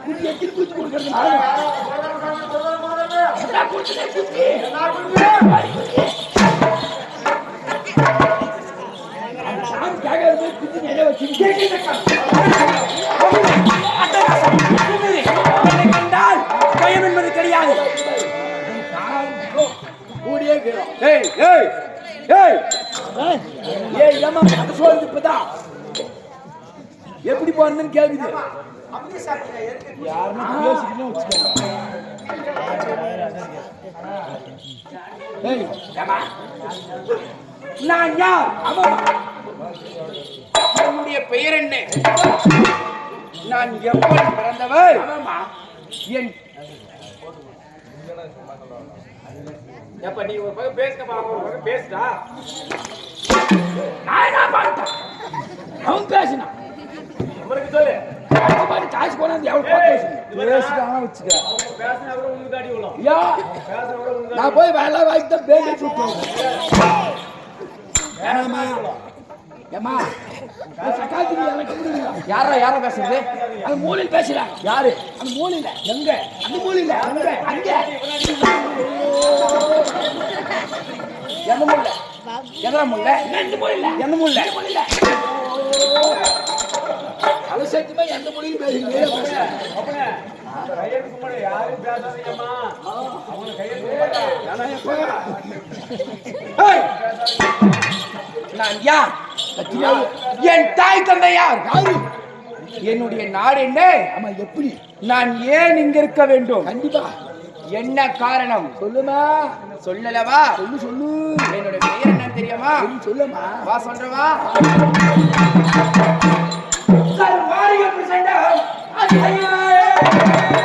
குட்டி எத்தனை குட்டி கொடுக்கறது கண்டால் பயம் என்பது கிடையாது கூடியே ஏய் ஏய் ஏய் ஏய் ஏமா இப்பதான் எப்படி போறதுன்னு கேக்குது வச்சுக்கோங்க. நான் யார்? என்னுடைய பெயர் என்ன? நான் எப்படி பிறந்தவர். என் எப்ப நீ ஒரு பக்கம் அவன் ஒரு பக்கம் பேசுடா. நான் என்ன பண்ணிட்டேன் அவன் பேசினான். அவனுக்கு சொல்லு. பாரு காசு கொண்டாந்து பேசுங்க பேசிட்டானா வச்சுக்க. நான் போய் வேலை வாங்கி தான் பேசி சுட்டுவோம் ஏனாமா ஏமா சக்காத்துக்கு எனக்கு யாரா யாரா பேசுறது? அந்த மூலையில் பேசுறாங்க யாரு? அந்த மூலையில. எங்க? அந்த மூலையில. அங்க. அங்க. எந்த முல்ல எதிர முல்ல எந்த மூலையில. எந்த முல்ல சத்தியமா எந்த மூலையும் பேசுங்க! நான் யார்? என் தாய் தந்தை யார்? யாரு? என்னுடைய நாடு என்ன? ஆமா எப்படி? நான் ஏன் இங்க இருக்க வேண்டும்? கண்டிப்பா. என்ன காரணம்? சொல்லுமா. சொல்லலவா? சொல்லு சொல்லு. என்னுடைய பெயர் என்ன தெரியுமா? சொல்லு சொல்லுமா. வா சொல்றவா? கருமாரிய பிரசண்டம் ஐயா!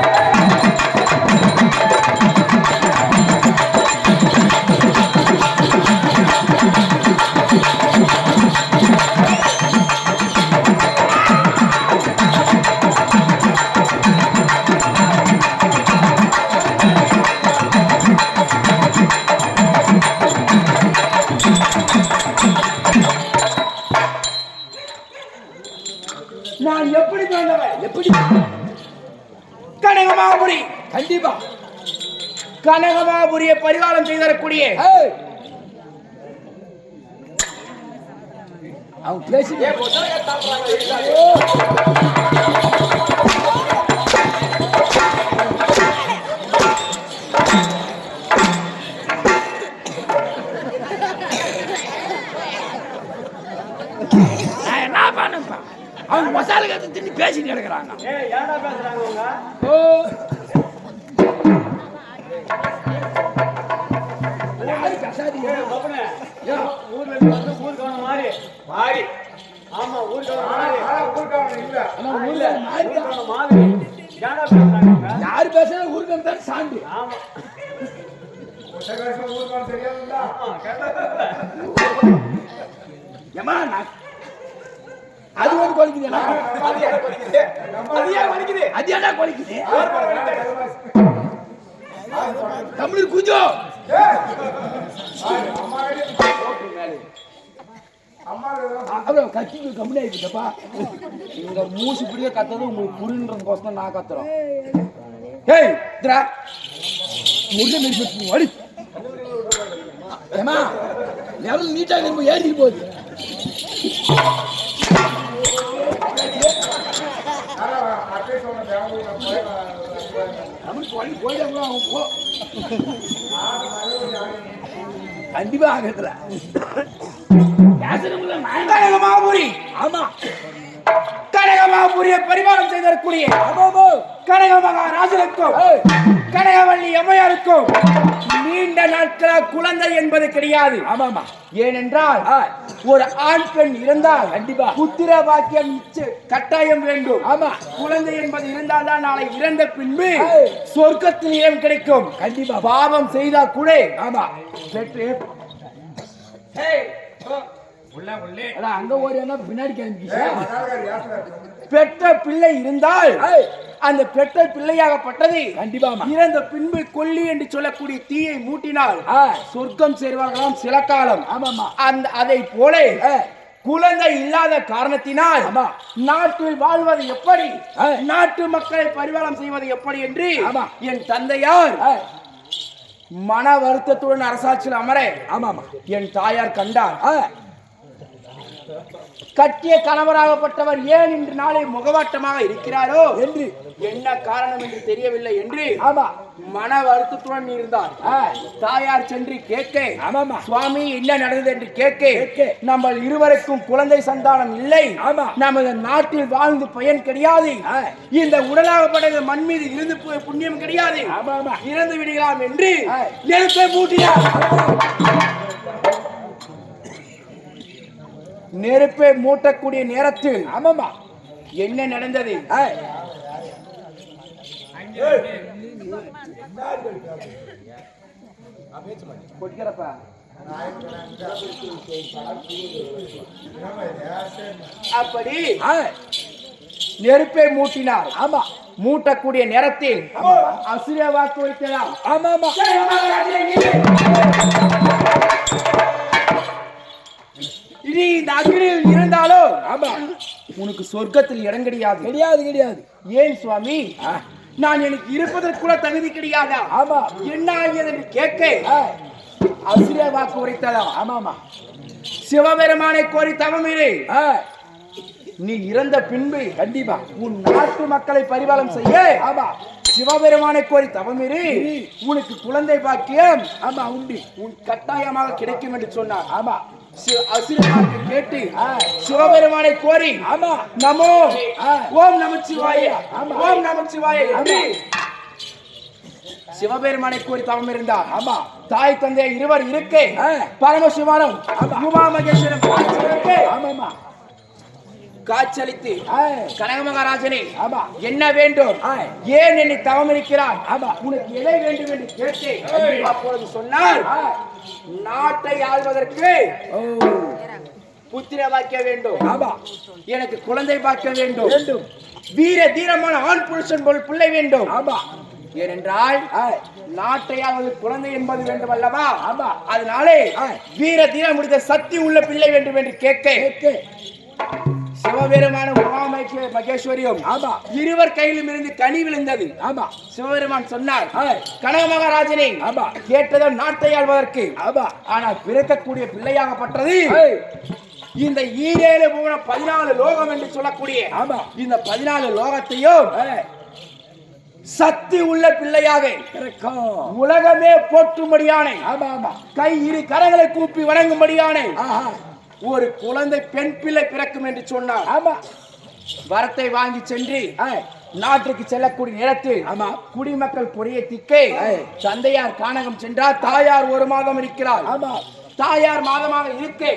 கனகமாபுரியை பரிகாரம் செய்தரக்கூடிய ஏய். அவன் பேசி என்ன? பண்ணுப்பா? அவன் மசாலா கத்து தின்னு பேசிட்டு கிடக்குறாங்க. அவங்க ஓ ஊர்ல இருந்து வந்து ஊர்க்கான மாதிரி மாறி. ஆமா ஊர்க்கான மாதிரி ஊர்க்கான இல்ல. ஆனா ஊர்ல மாறி. ஏன்டா பேசுறாங்க அவங்க யாரு பேசுறது ஊருக்கு தான் சாண்டு ஆமா. ஆமா, கேட்டா ஏமா நான் அது ஒன்று கொலிக்குது அது ஏன் வலிக்குது? அது என்ன கொலிக்குது தமிழர் குஞ்சோ! அப்புறம் கத்தி கம்பெனி ஆயிடுச்சப்பா இங்க மூசி பிடிக்க கத்துறது உங்களுக்கு புரின்றதுக்கோசம் நான் கத்துறோம். ஏய் திரா முருகன் மெடிசன் வலி ஏமா லெவல் நீட்டாக நம்ம போகுது. தமிழ் போய் போயிடாம அவன் போ கண்டிப்பா நான் கனகமாபுரி ஆமா. கனகமாபுரியை பரிமாணம் ஆமாமோ கனக மகாராஜனுக்கும் கனகவள்ளி அம்மையாருக்கும் நீண்ட நாட்களா குழந்தை என்பது கிடையாது. ஆமாமா ஏனென்றால் ஒரு ஆண் பெண் இருந்தால் கண்டிப்பா. புத்திர பாக்கியம் நிச்ச- கட்டாயம் வேண்டும். ஆமா. குழந்தை என்பது இருந்தால்தான் நாளை இறந்த பின்பு. சொர்க்கத்தில் இடம் கிடைக்கும். கண்டிப்பா. பாவம் செய்தா கூட ஆமா. பெற்று அதான் அங்க ஓடினா பின்னாடி கிளம்பிக்கிச்சு. பெற்ற பிள்ளை இருந்தால் அந்த பெற்ற பிள்ளையாகப்பட்டது கண்டிப்பாமா இறந்த பின்பு கொல்லி என்று சொல்லக்கூடிய தீயை மூட்டினால் ஆ, சொர்க்கம் சேர்வார்களாம் சில காலம். ஆமாமா அந்த அதை போல குழந்தை இல்லாத காரணத்தினால். நாட்டில் வாழ்வது எப்படி? ஆ. நாட்டு மக்களை பரிவாரம் செய்வது எப்படி என்று. என் தந்தையார் ஆ, மன வருத்தத்துடன் அரசாட்சியில் அமர ஆமாமா என் தாயார் கண்டார். ஆ, கட்டிய கணவராகப்பட்டவர் ஏன் இன்று நாளை முகவாட்டமாக இருக்கிறாரோ? என்று. என்ன காரணம் என்று தெரியவில்லை என்று ஆமா. மன வருத்தத்துடன் இருந்தார். தாயார் சென்று கேட்க ஆமாமா சுவாமி என்ன நடந்தது? என்று கேட்க. நம்ம இருவருக்கும் குழந்தை சந்தானம் இல்லை. ஆமா. நமது நாட்டில் வாழ்ந்து பயன் கிடையாது. இந்த உடலாகப்பட்டது மண் மீது இருந்து போய் புண்ணியம் கிடையாது. ஆமாமா இறந்து விடுகலாம் என்று. நெருப்பை மூட்டினார் நெருப்பை மூட்டக்கூடிய நேரத்தில் ஆமாமா என்ன நடந்தது? ஆ, கொட்டிக்கிறப்ப. அப்படி நெருப்பை மூட்டினார். ஆமா. மூட்டக்கூடிய நேரத்தில் அசுர வாக்கு வைக்கலாம் ஆமாமா இனி இந்த அக்னியில் இருந்தாலும் ஆமா. உனக்கு சொர்க்கத்தில் இடம் கிடையாது. கிடையாது கிடையாது. ஏன் சுவாமி? நான் எனக்கு இருப்பதற்கு கூட தகுதி கிடையாதா? ஆமா. என்ன ஆகியது என்று கேட்க அசுர வாக்கு உரைத்ததா? ஆமாமா சிவபெருமானை கோரி தவமிரு நீ இறந்த பின்பு கண்டிப்பா உன் நாட்டு மக்களை பரிபாலம் செய்ய. ஆமா. சிவபெருமானை கோரி தவமிரு உனக்கு குழந்தை பாக்கியம். ஆமா உண்டு. உன் கட்டாயமாக கிடைக்கும் என்று சொன்னார். ஆமா. அசுரவாக்கு கேட்டு. சிவபெருமானை கோரி ஆமா நமோ. ஓம் நமச்சிவாய ஆமா. ஓம் நமச்சிவாய ஆமா. சிவபெருமானை கோரி தவம் இருந்தார் ஆமா தாய் தந்தை இருவர் இருக்கே. பரமசிவனும் உமா மகேஸ்வரன் காட்சியளிக்க, ஆ, கனக மகாராஜனே என்ன வேண்டும். ஏன் என்னை தவம் இருக்கிறார். உனக்கு எதை வேண்டும் என்று கேட்டேன். அப்பொழுது சொன்னார் ஆ. நாட்டை ஆள்வதற்கு புத்திர வாக்கிய வேண்டும். ஆமா. எனக்கு குழந்தை பார்க்க வேண்டும். வேண்டும். வீர தீரமான ஆண் புருஷன் போல் பிள்ளை வேண்டும். ஆமா. ஏனென்றால் ஆ, நாட்டை ஆள்வது குழந்தை என்பது வேண்டும் அல்லவா ஆமா. அதனாலே. வீர தீரம் முடித்த சக்தி உள்ள பிள்ளை வேண்டும் என்று கேட்க. சிவபெருமான உமாமேஸ்வர மகேஸ்வரியும் ஆமா. இருவர் கையிலும் இருந்து கனி விழுந்தது. ஆமா. சிவபெருமான் சொன்னார் கனக மகாராஜனே ஆமா. கேட்டதும் நாட்டை ஆள்வதற்கு ஆமா. ஆனால் பிறக்கக்கூடிய பிள்ளையாகப்பட்டது இந்த ஈரேழு மூணு பதினாலு லோகம் என்று சொல்லக்கூடிய ஆமா. இந்த பதினாலு லோகத்தையும் சக்தி உள்ள பிள்ளையாக உலகமே போற்றும்படியானை ஆமா ஆமா. கை இரு கரங்களை கூப்பி வணங்கும்படியானை ஆஹா. ஒரு குழந்தை பெண் பிள்ளை பிறக்கும் என்று சொன்னார் ஆமா. வரத்தை வாங்கி சென்று நாட்டுக்கு செல்லக்கூடிய நேரத்தில் ஆமா. குடிமக்கள் பொரிய திக்கே. தந்தையார் கானகம் சென்றார் தாயார் ஒரு மாதம் இருக்கிறார். ஆமா. தாயார் மாதமாக இருக்கே.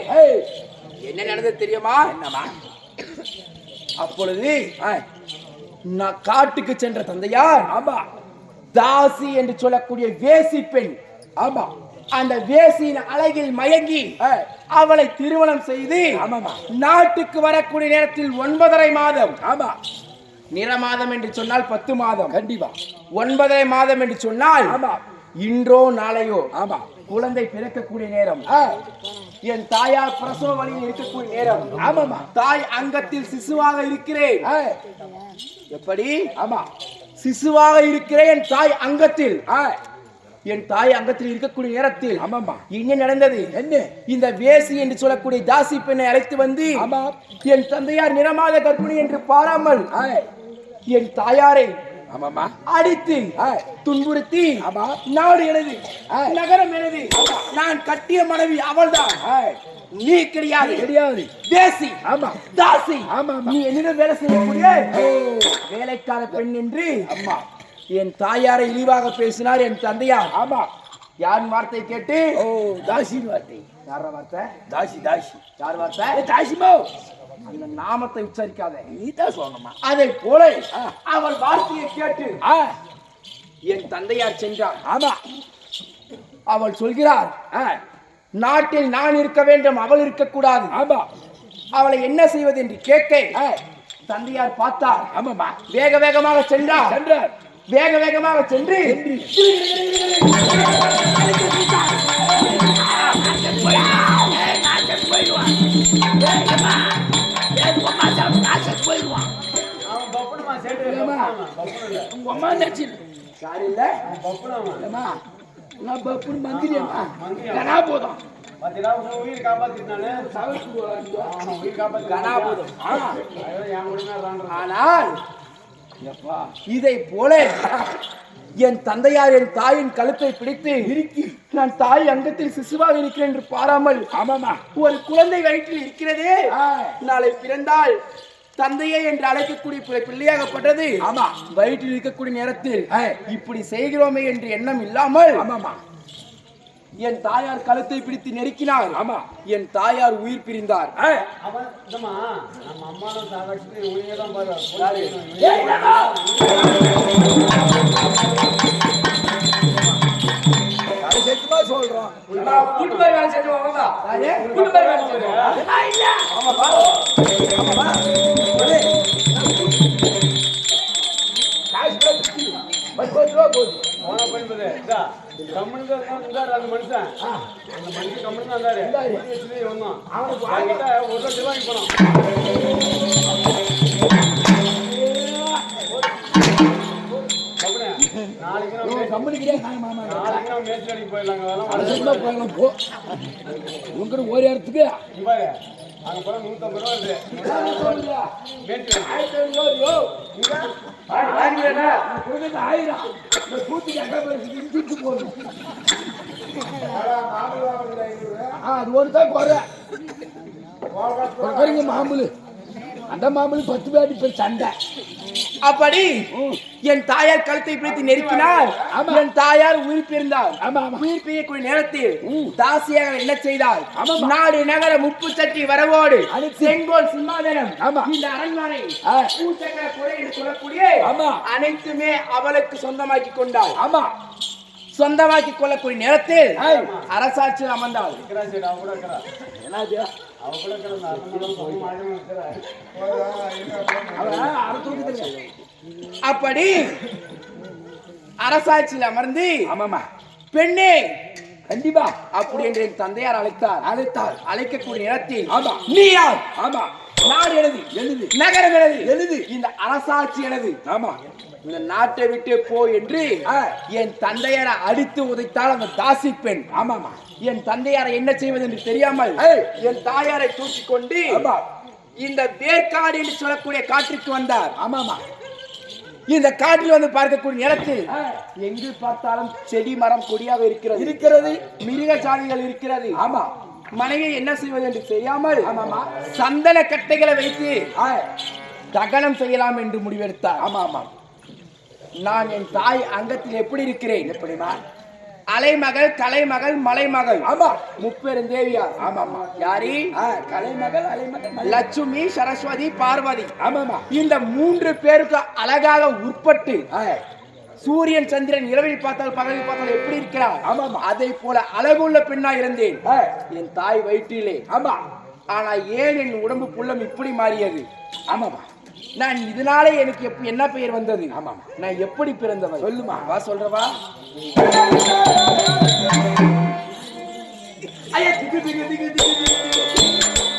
என்ன நடந்தது தெரியுமா? என்னமா அப்பொழுது நான் காட்டுக்கு சென்ற தந்தையார் ஆமா. தாசி என்று சொல்லக்கூடிய வேசி பெண் ஆமா. அந்த வேசியின் அழகில் மயங்கி அவளை திருமணம் செய்து. நாட்டுக்கு வரக்கூடிய நேரத்தில் ஒன்பதரை மாதம். ஆமா. நிற மாதம் என்று சொன்னால் பத்து மாதம். கண்டிப்பா. ஒன்பதரை மாதம் என்று சொன்னால் ஆமா. இன்றோ நாளையோ. ஆமா. குழந்தை பிறக்கக்கூடிய நேரம். ஆ, என் தாயார் பிரசவ வழியில் இருக்கக்கூடிய நேரம். ஆமாமா தாய் அங்கத்தில் சிசுவாக இருக்கிறேன். எப்படி? ஆமா. சிசுவாக இருக்கிறேன் என் தாய் அங்கத்தில். ஏய், என் தாய் அங்கத்தில் இருக்கக்கூடிய நேரத்தில் ஆமாமா என்ன நடந்தது. என்ன? இந்த வேசி என்று சொல்லக்கூடிய தாசி பெண்ணை அழைத்து வந்து என் தந்தையார் நிறமாத கர்ப்பிணி என்று பாராமல் என் தாயாரை ஆமாமா அடித்து துன்புறுத்தி ஆமா. நாடு எனது. நகரம் எனது. நான் கட்டிய மனைவி அவள்தான். நீ கிடையாது. தெரியாது தேசி ஆமா. தாசி. ஆமா. நீ என்னிடம் வேலை செய்யக்கூடிய வேலைக்கார பெண் என்று அம்மா என் தாயாரை இழிவாக பேசினார் என் தந்தையார். ஆமா. யார் வார்த்தை கேட்டு? ஓ தாசின் வார்த்தை. யார வார்த்தை? தாசி தாசி. யார் வார்த்தை? தாசிமோ. அந்த நாமத்தை உச்சரிக்காத. நீ தான் சொல்லணுமா? அதை போல. அவள் வார்த்தையை கேட்டு என் தந்தையார் சென்றார். ஆமா. அவள் சொல்கிறார் நாட்டில் நான் இருக்க வேண்டும் அவள் இருக்கக்கூடாது. ஆமா. அவளை என்ன செய்வது என்று கேட்க தந்தையார் பார்த்தார். ஆமாமா வேக வேகமாக சென்றார். சென்றார். வேக வேகமாக சென்று. போயிடுவான் உங்க அம்மா நினைச்சு காரில்ல நான் பப்புன்னு மந்திரியம்மா. கனா போதும். உயிர் காப்பாத்திட்டானே? உயிர் காப்பாத்தி கனா போதும். ஆனால் இதை போல என் தந்தையார் என் தாயின் கழுத்தை பிடித்து இறுக்கி நான் தாய் அங்கத்தில் சிசுவாக இருக்கிறேன் என்று பாராமல் ஆமாமா ஒரு குழந்தை வயிற்றில் இருக்கிறதே. நாளை பிறந்தால் தந்தையே என்று அழைக்கக்கூடிய பிள்ளை- பிள்ளையாகப்பட்டது ஆமா. வயிற்றில் இருக்கக்கூடிய நேரத்தில். இப்படி செய்கிறோமே என்று எண்ணம் இல்லாமல் ஆமாமா என் தாயார் கழுத்தை பிடித்து நெருக்கினார். ஆமா. என் தாயார் உயிர் பிரிந்தார். சொல்றோம். கூட்டு போய் வேலை வாங்க கூட்டு போய் வேலை ரூபா போகுது. போன பண்ணுறது இதா கம்முன்னு தான் இருந்தாரு அந்த மனுஷன். அந்த மனுஷன் கம்முன்னு தான் இருந்தாரு. வச்சுட்டு வந்தோம் அவனுக்கு அவன்கிட்ட ஒரு லட்சம் ரூபாய்க்கு போனோம் நாளைக்கு நம்ம மேய்ச்சல். அடிக்க போயிடலாங்க. போகலாம் போ. உங்ககிட்ட ஒரு இடத்துக்கு அங்க போனா நூத்தம்பது ரூபா ஆயிரத்தி ஐநூறு ஆயிரம் ஆ, அது ஒரு தான் குறை குறைங்க அந்த மாம்புலு பத்து பேர் பேர் சண்டை அப்படி என் தாயார் கழுத்தை பிடித்து நெருக்கினார். என் தாயார் உயிர் ஆமா உயிர் பிரியக்கூடிய நேரத்தில். தாசியாக என்ன செய்தார். நாடு நகர முப்பு சட்டி வரவோடு. செங்கோல் சிம்மாதனம். இந்த அரண்மனை. பூச்சக்கர குறை என்று சொல்லக்கூடிய. அனைத்துமே அவளுக்கு சொந்தமாக்கி கொண்டாள் ஆமா சொந்தமாக்கி கொள்ளக்கூடிய நேரத்தில். அரசாட்சியில் அமர்ந்தாள். அப்படி அரசாட்சியில் அமர்ந்து ஆமாமா பெண்ணே கண்டிப்பா. அப்படி என்று என் தந்தையார் அழைத்தார். அழைத்தார். அழைக்கக்கூடிய நேரத்தில் ஆமா. நீ யார்? ஆமா. நாடு எனது எழுது நகரம் எனது. எழுது. இந்த அரசாட்சி எனது. ஆமா. இந்த நாட்டை விட்டு போ என்று. என் தந்தையாரை அடித்து உதைத்தால் அந்த தாசி பெண். ஆமாமா. என் தந்தையாரை என்ன செய்வது என்று தெரியாமல். என் தாயாரை தூக்கிக் கொண்டு இந்த வேர்க்காடு என்று சொல்லக்கூடிய காற்றுக்கு வந்தார். ஆமாமா. இந்த காற்றில் வந்து பார்க்கக்கூடிய நேரத்தில் ஆ. எங்கு பார்த்தாலும் செடி மரம் கொடியாக இருக்கிறது. இருக்கிறது. மிருக சாதிகள் இருக்கிறது. ஆமா. மனைவி என்ன செய்வது என்று தெரியாமல். சந்தன கட்டைகளை வைத்து தகனம் செய்யலாம் என்று முடிவெடுத்தார். ஆமா ஆமா. நான் என் தாய் அங்கத்தில் எப்படி இருக்கிறேன்? எப்படிமா அலைமகள் கலைமகள் மலைமகள். ஆமா. முப்பெரும் தேவியார் ஆமாமா யாரி? கலைமகள் அலைமகள் லட்சுமி சரஸ்வதி பார்வதி. ஆமாமா. இந்த மூன்று பேருக்கு அழகாக உட்பட்டு சூரியன் சந்திரன் இரவில் பார்த்தால் பகலில் பார்த்தால் எப்படி இருக்கிறார்? ஆமாமா. அதை போல அழகுள்ள பெண்ணா இருந்தேன். என் தாய் வயிற்றிலே. ஆமா. ஆனா ஏன் என் உடம்பு புள்ளம் இப்படி மாறியது? ஆமாமா நான் இதனாலே எனக்கு என்ன பெயர் வந்தது? ஆமாமா. நான் எப்படி பிறந்தவன்? சொல்லுமா. வா சொல்றவா? ஐயா திக்கு திக்கு திக்கு திக்கு.